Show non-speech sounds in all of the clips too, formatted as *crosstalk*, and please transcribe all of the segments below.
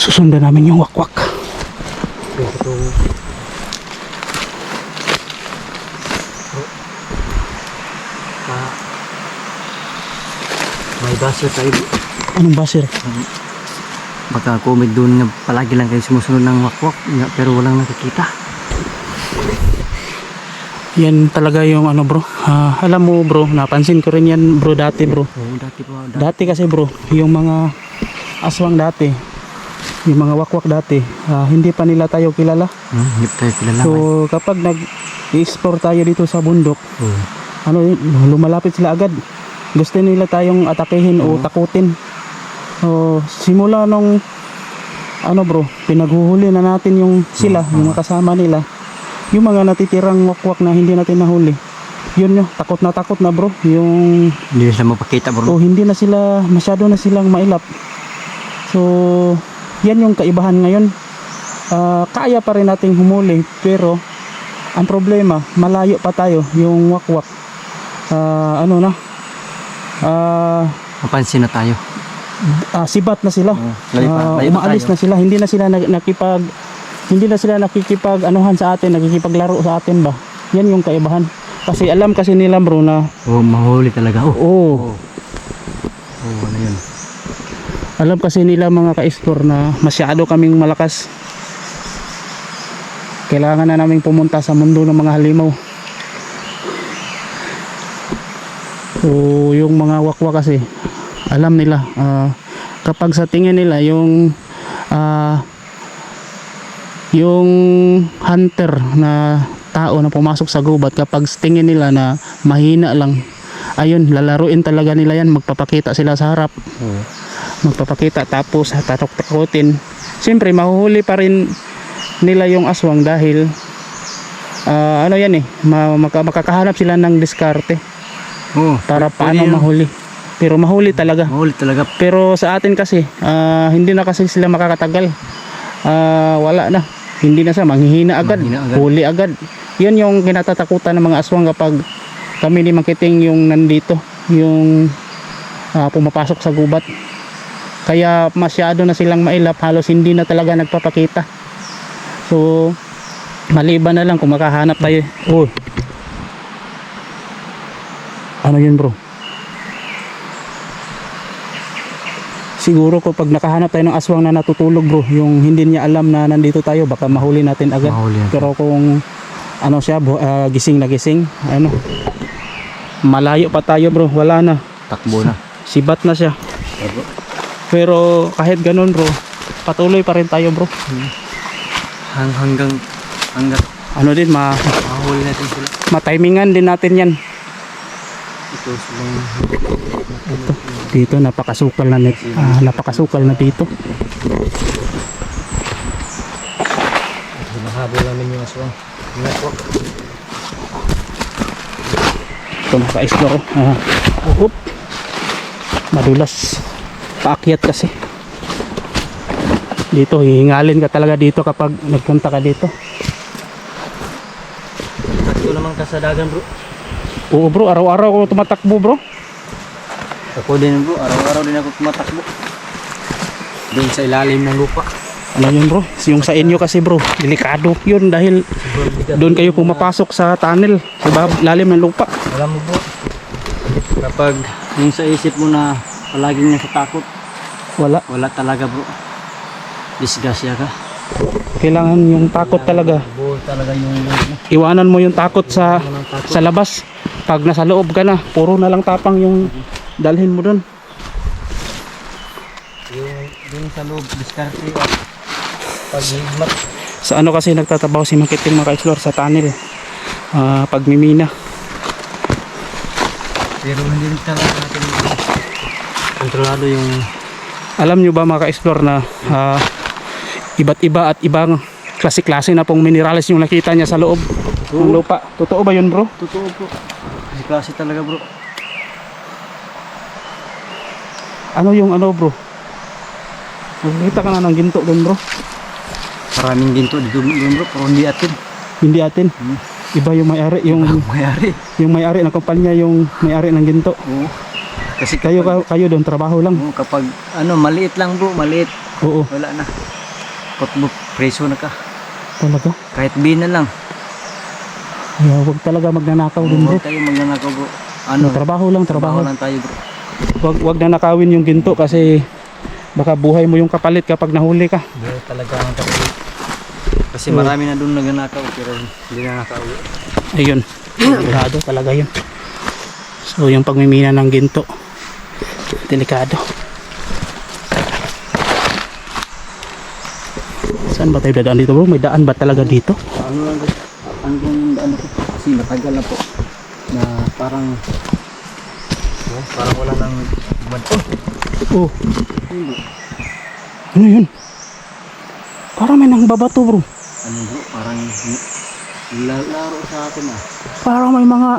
Susundan namin yung wakwak. May basa tayo. Anong baser? Baka comment doon nga palagi lang kayo sumusunod ng wakwak pero walang nakikita. Yan talaga yung ano bro. Ah, alam mo bro, napansin ko rin yan bro dati bro. Dati kasi bro, yung mga aswang dati, yung mga wakwak dati, ah, hindi pa nila tayo kilala. Hmm, hindi pa tayo kilala. So kapag nag-explore tayo dito sa bundok, Oo. ano lumalapit sila agad. Gusto nila tayong atakehin o Oo. takutin. So simula nung ano bro, pinaghuhuli na natin yung sila, Oo. yung mga kasama nila. Yung mga natitirang wakwak na hindi natin nahuli. Yun yun, takot na takot na bro. Yung Hindi na sila mapakita bro. o hindi na sila masyado na silang mailap so yan yung kaibahan ngayon. Ah, kaya pa rin nating humuli pero ang problema malayo pa tayo yung wakwak. Ah, ano na? Ah, Mapansin na tayo. ah, sibat na sila. Layo pa umaalis na sila. Hindi na sila nakipag hindi na sila nakikipag anuhan sa atin nakikipaglaro sa atin ba? Yan yung kaibahan. Kasi alam kasi nila bro na Oo, mahuli talaga. Oh. oh yun. Alam kasi nila mga ka-explore na masyado kaming malakas. Kailangan na naming pumunta sa mundo ng mga halimaw. So, yung mga wakwa kasi, alam nila, ah, kapag sa tingin nila, yung ah, yung hunter na tao na pumasok sa gubat kapag tingin nila na mahina lang ayun lalaruin talaga nila yan magpapakita sila sa harap Oo. Magpapakita tapos tatok-takotin siyempre mahuhuli pa rin nila yung aswang dahil ah, ano yan eh ma- maka- makakahanap sila ng diskarte. Oo, para paano yun. mahuli. Pero mahuli talaga. Mahuli talaga. pero sa atin kasi ah, hindi na kasi sila makakatagal. Ah, wala na. Hindi na siya manghihina agad, agad. huli agad. Yun yung kinatatakutan ng mga aswang kapag kami ni Makiting yung nandito yung ah, pumapasok sa gubat kaya masyado na silang mailap halos hindi na talaga nagpapakita. So maliban na lang kung makahanap tayo. Oh ano yun bro? Siguro ko pag nakahanap tayo ng aswang na natutulog bro yung hindi niya alam na nandito tayo baka mahuli natin agad. Mahuli natin. pero kung ano siya ah, gising na gising ano malayo pa tayo bro wala na. Takbo na. sibat na siya pero kahit ganun bro patuloy pa rin tayo bro. Hang, hanggang hanggang ano din ma mahuli natin sila. matimingan din natin yan. Ito silang dito napakasukal na net ah, napakasukal na dito. Hinahabol namin yung aswang. Network. ito naka-explore ah, up madulas paakyat kasi. Dito hihingalin ka talaga dito kapag nagpunta ka dito. Ito naman kasadagan bro. oo bro. Araw-araw ako tumatakbo bro. Ako din bro, araw-araw din ako tumatakbo. Doon sa ilalim ng lupa. ano yun bro? Yung sa inyo kasi bro delikado yun dahil doon kayo pumapasok sa tunnel sa lalim ng lupa. Alam mo bro, kapag yung sa isip mo na palaging nasa takot, wala wala talaga bro. Disgrasya ka. kailangan yung takot talaga Buo talaga yung iwanan mo yung takot sa takot? sa labas pag nasa loob ka na puro na lang tapang yung dalhin mo doon Yung dun sa loob, diskarte at paghigmat. sa ano kasi nagtatabaho si Makiting mga ka-explore sa tunnel Ah, pagmimina Pero hindi talaga natin kontrolado yung alam nyo ba mga ka-explore na ah, iba't iba at ibang klase-klase na pong minerales yung nakita niya sa loob ng lupa totoo ba yun bro? totoo bro. Kasi klase talaga bro. ano yung ano bro? nakita ka na ng ginto doon bro Maraming ginto dito doon bro, pero hindi atin. hindi atin iba yung may-ari yung *laughs* Mayari. yung may-ari ng kumpanya yung may-ari ng ginto Oo. Kasi Kayo, kapag, kayo doon, trabaho lang. Oo, kapag ano, maliit lang bro, maliit. Oo, Wala na. Pag preso na ka. talaga. Kahit B na lang. Kaya huwag talaga magnanakaw din bro. Huwag tayo magnanakaw bro. Ano, Trabaho lang, trabaho. trabaho lang tayo bro. Wag, wag na nakawin yung ginto kasi baka buhay mo yung kapalit kapag nahuli ka. Buhay talaga ang kapatid. Kasi marami na doon nagnanakaw pero hindi na nakauwi. Ayun. *clears throat* Delikado talaga yun. So yung pagmimina ng ginto. Delikado. Saan ba tayo dadaan dito bro? May daan ba talaga dito? Ano lang? Ano yung daan ko? Kasi matagal na po. Na parang oh, parang wala nang. Oh, Oh. Ano yun? Parang may nang babato bro. ano bro? Parang la- laro sa atin ah. Parang may mga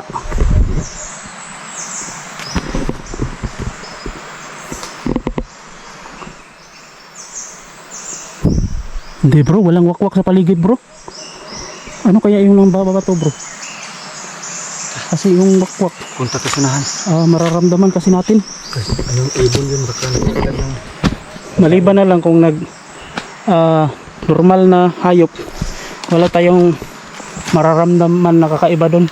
Hindi bro, walang wakwak sa paligid bro. Ano kaya yung nang babato bro? Kasi yung wakwak, Punta ka sunahan. ah, mararamdaman kasi natin. Kasi anong ibon yun baka nagkagal ng Maliban na lang kung nag ah, normal na hayop, wala tayong mararamdaman na kakaiba doon.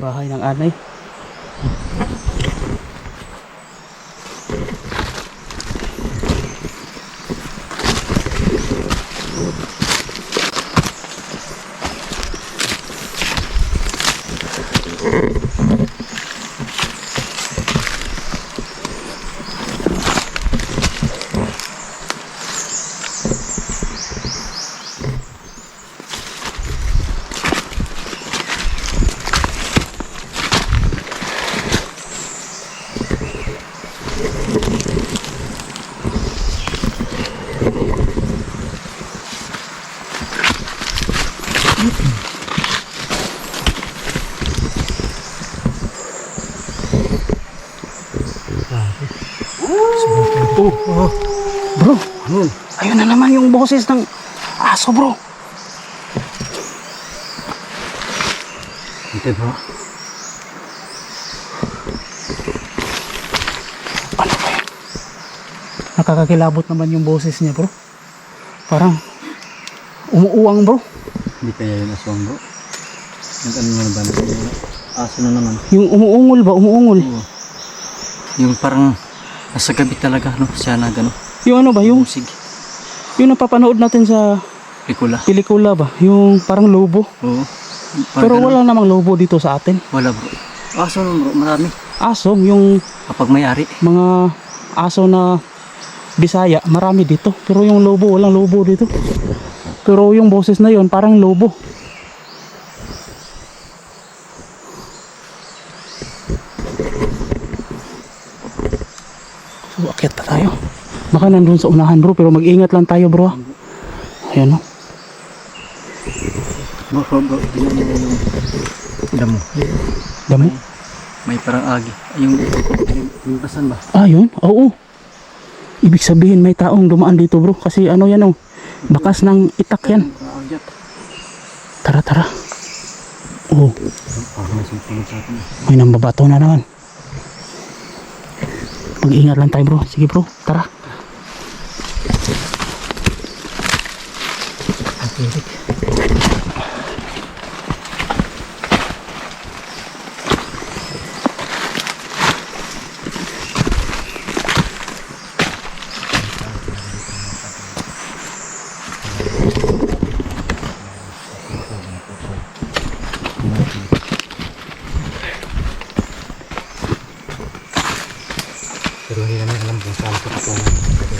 Bahay ng anay. Oh. Bro, Ano? ayun na naman yung boses ng aso bro. Hindi bro. Ano ba yun? Nakakakilabot naman yung boses niya bro. Parang umuuwang bro. Hindi kaya yun aswang bro. Yung ano na ba? Yung Aso na naman. Yung umuungol ba? Umuungol. Oo. Yung parang nasa gabi talaga no? Siya na gano. Yung ano ba? Yung, Musig. yung napapanood natin sa Pelikula. pelikula ba? Yung parang lobo. Oo. Parang Pero ganun. wala namang lobo dito sa atin. Wala bro. Aso bro. Marami. Aso, yung Kapag may-ari. mga aso na Bisaya, marami dito. Pero yung lobo, walang lobo dito. Pero yung boses na yon parang lobo. So, akyat na tayo. Baka nandun sa unahan bro, pero mag-ingat lang tayo bro. ah. Ayan o. Mo yung damo. Damo. May parang agi. Yung, yung basan ba? Ah, yun? Oo. Ibig sabihin may taong dumaan dito bro. Kasi ano yan oh. Bakas ng itak yan. Tara, tara. Oh, sa atin. may nambabato na naman. Mag-ingat lang tayo bro. Sige bro, tara. Pero hindi namin alam kung.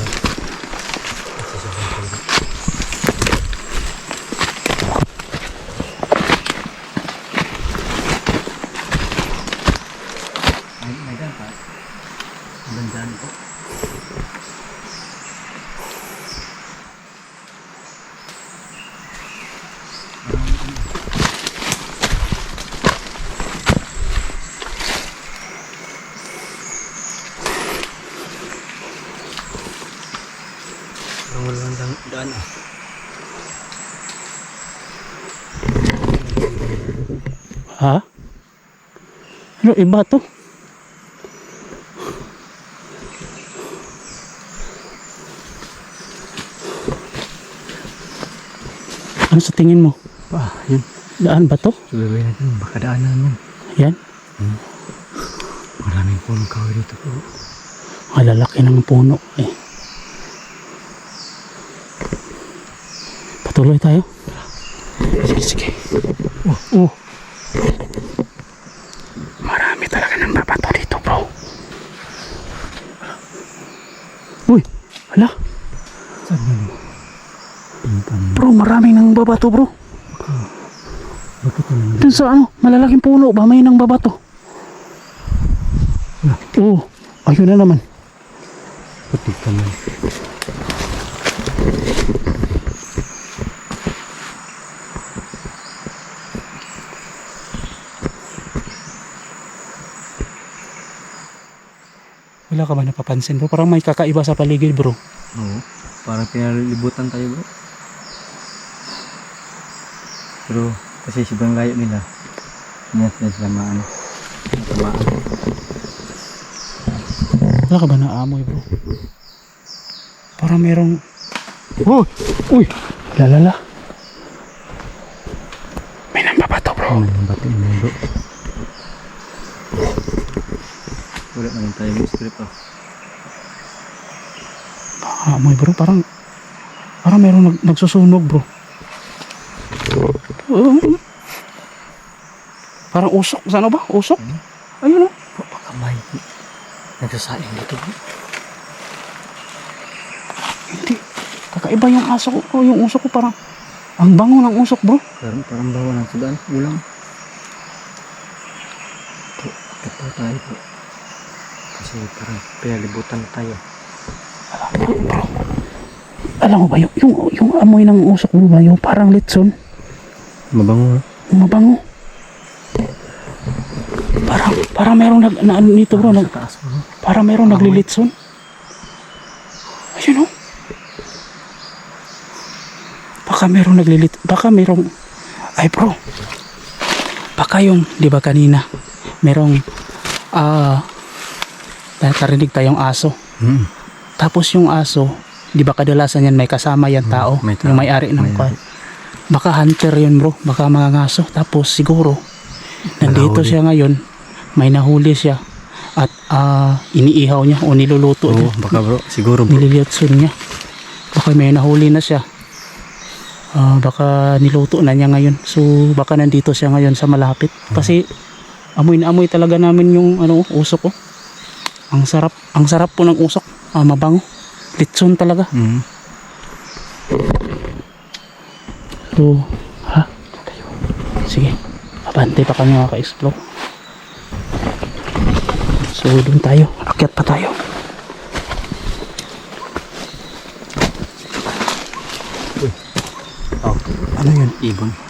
Parang wala lang daan, daan ah. Ha? Ano, iba to? Ano sa tingin mo? Pa, yun. Daan ba to? Sabihin natin, baka daanan yun. Yan? Maraming punong kahoy dito po. Malalaki ng puno eh. Patuloy tayo. Sige, sige. Oh, oh. Marami talaga ng babato dito, bro. Uy, hala. Saan. Bro, maraming nang babato, bro. Dun sa ano, malalaking puno ba may nang babato? Oo, oh, ayun na naman. Putik ka man. Wala ka ba napapansin, bro? Parang may kakaiba sa paligid, bro. Oo. Parang pinalilibutan tayo bro. Pero kasi sobrang layo nila. Hindi natin sila maano. Matamaan. Wala ka ba naamoy, bro? Parang merong... Uy! Uy! Lalala. May nambabato, bro. Oh, batiin mo bro. Wala naman tayo yung script ah. Amoy, bro. Parang... Parang merong nag, nagsusunog, bro. Um, parang usok. Saan ba? Usok? Ayun, oh. Baka may nagsasayang dito bro. Hindi. Kakaiba yung aso ko. Oh, yung usok ko parang... Ang bango ng usok, bro. Parang, parang bawa ng sudaan. Ulang. Po, kapal tayo po. Kasi parang pinalibutan tayo. Bro. Alam mo ba, yung, yung, yung amoy ng usok mo ba, yung parang litson, Mabango yung mabango. Parang, parang merong nag, na, ano nito bro, nag, parang merong naglilitson. Ayun oh. Baka merong naglilit, baka merong, ay bro, baka yung, di ba kanina, merong, ah, nakarinig tayong aso. Hmm. Tapos yung aso, di ba kadalasan yan may kasama yan tao, may tao. yung may-ari ng May-ari. kwan. Baka hunter yun bro, baka mga ngaso. Tapos siguro, nandito Nahuli. siya ngayon, may nahuli siya. At ah, iniihaw niya o niluluto Oo, niya. baka bro. Siguro bro. Nililitsun niya. Baka may nahuli na siya. Ah, baka niluto na niya ngayon. So baka nandito siya ngayon sa malapit. Kasi amoy na amoy talaga namin yung ano usok ko. Ang sarap, ang sarap po ng usok. Ah, mabango. Litson talaga. Hmm. So, ha? Tayo. Sige. Abante pa kami makaka-explore. So, doon tayo. Akyat pa tayo. Oh, Ano yun? ibon.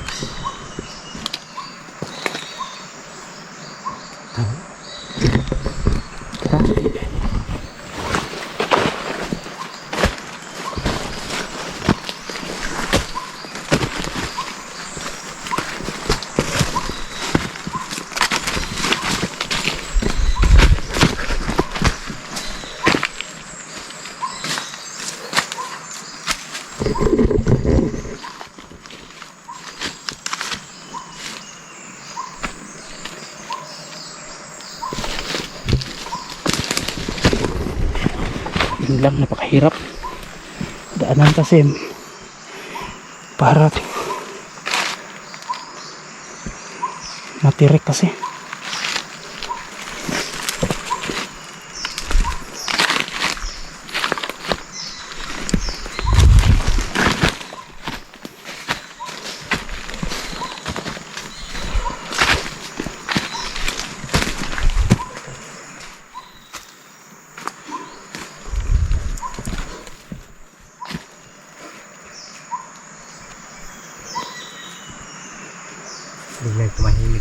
Yun lang, napakahirap. Daanan kasi para matirik kasi.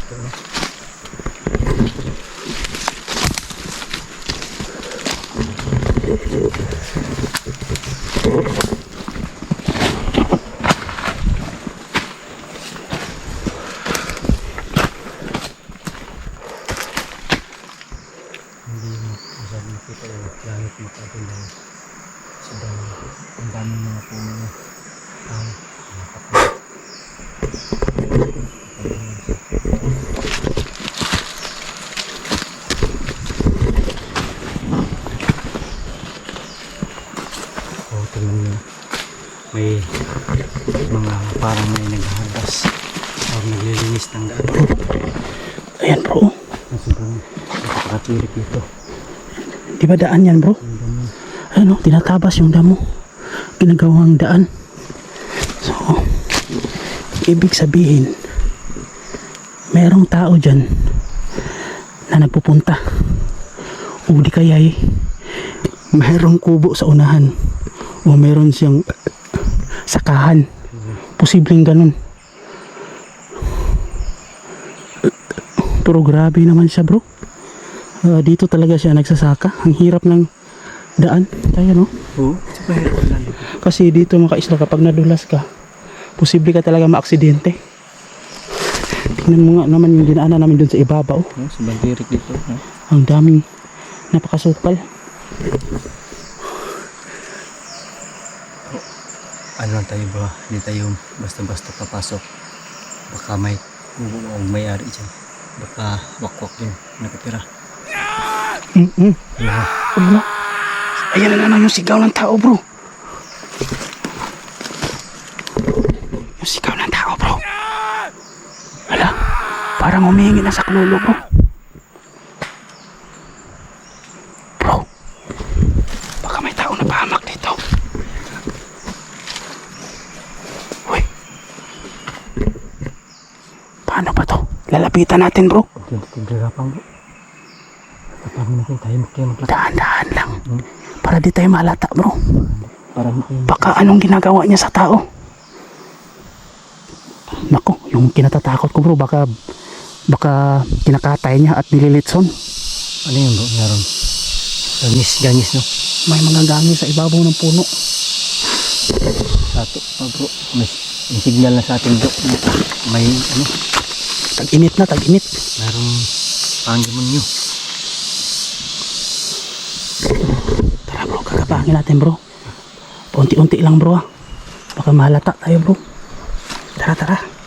Tumahimik to. No? Ang dami mga puno niya. Ay, Oh, tingnan niyo. May mga parang may naghahagas o naglilinis ng daan. Ayan bro. Ang sobrang nakakatirik dito. Di ba daan yan bro? Ano, tinatabas yung damo. Ginagawang daan. So, ibig sabihin, merong tao dyan na nagpupunta. O di kaya eh, merong kubo sa unahan. O meron siyang sakahan. Posibleng ganun. Pero grabe naman siya bro. Ah, dito talaga siya nagsasaka. Ang hirap ng daan. Kaya no? Oo, sa. Kasi dito mga isla kapag nadulas ka, posible ka talaga maaksidente. Tingnan mo nga naman yung dinaanan namin dun sa ibabaw. No, sobrang tirik dito. No? Ang daming napakasukal. Ano lang tayo ba? Hindi tayo basta-basta papasok. Baka may o may-ari dyan. Baka wakwak yun nakatira. Mm-mm. Wala. Wala. Ayan na naman yung sigaw ng tao bro. Yung sigaw ng tao bro. Wala. Parang humihingi na sa klulo bro. Bro. Baka may tao na pahamak dito. Uy. Paano ba to? Lalapitan natin bro. Yung kagagapang bro. Dahan-dahan lang. Para di tayo malata bro. Para Baka anong ginagawa niya sa tao? Nako, yung kinatatakot ko bro, baka baka kinakatay niya at nililitson. Ano yun bro? Meron. Gangis, gangis no? May mga gangis sa ibabaw ng puno. Sato pa bro. May, may signal na sa atin bro. May ano? Tag-init na, tag-init. Merong pangdemonyo. Tara kakapangin natin bro. Unti-unti lang bro ah. Baka mahalata tayo bro. Tara, tara.